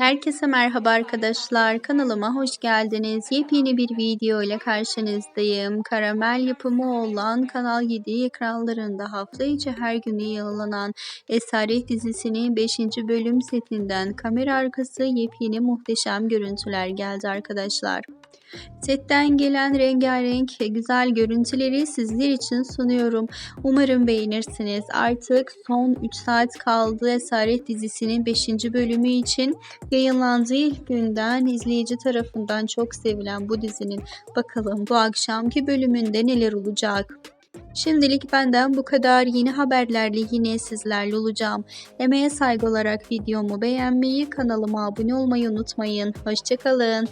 Herkese merhaba arkadaşlar. Kanalıma hoş geldiniz. Yepyeni bir video ile karşınızdayım. Karamel yapımı olan Kanal 7 ekranlarında hafta içi her gün yayınlanan Esaret dizisinin 5. bölüm setinden kamera arkası yepyeni muhteşem görüntüler geldi arkadaşlar. Setten gelen rengarenk güzel görüntüleri sizler için sunuyorum. Umarım beğenirsiniz. Artık son 3 saat kaldı Esaret dizisinin 5. bölümü için yayınlandığı ilk günden izleyici tarafından çok sevilen bu dizinin bakalım bu akşamki bölümünde neler olacak. Şimdilik benden bu kadar. Yeni haberlerle yine sizlerle olacağım. Emeğe saygı olarak videomu beğenmeyi, kanalıma abone olmayı unutmayın. Hoşçakalın.